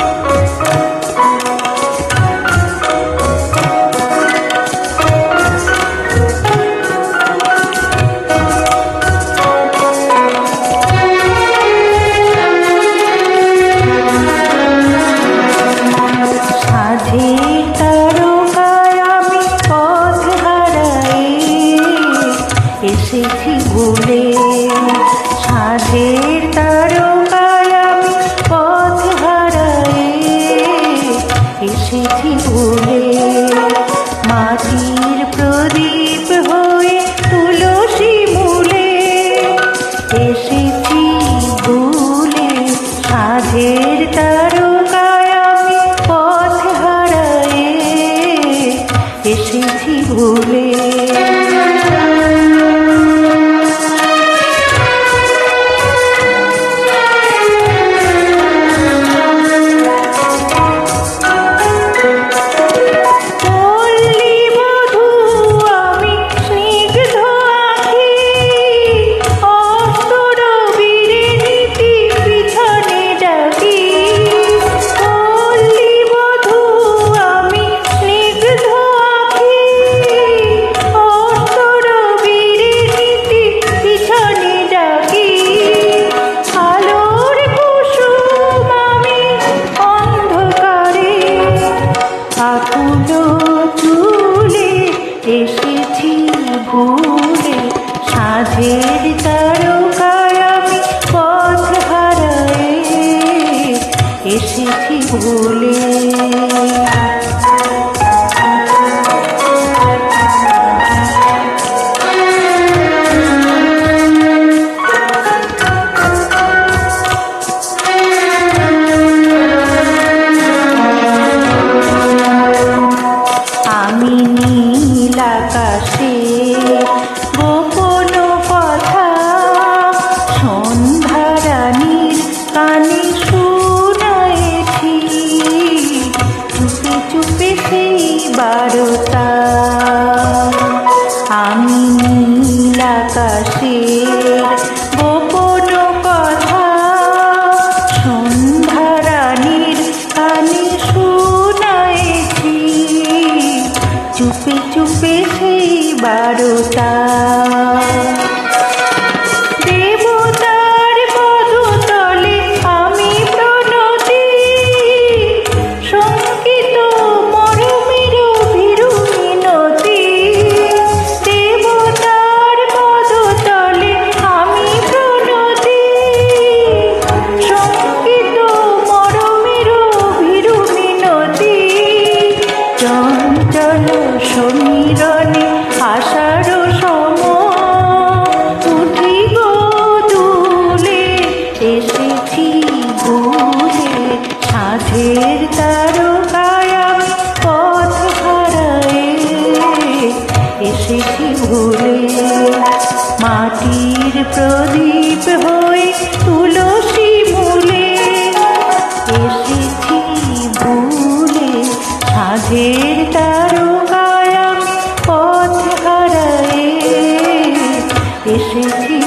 সাধের এসেছি ভুলে সাধের তারকায় আমি পথ হারাই এসেছি ভুলে ভুলে সাধের তারকায় আমি পথ হারাই এসেছি ভুলে আমি নীল আকাশে বারতা আমি নীল আকাশের কথা সন্ধ্যারানীর কানে শুনাইছি। চুপে চুপে সেই বারোটা। চঞ্চল সমীরণে আষাঢ় সম। মাটির প্রদীপ হয়ে তুলসী মূলে। এসেছি ভুলে সাধের তারকায় deixei de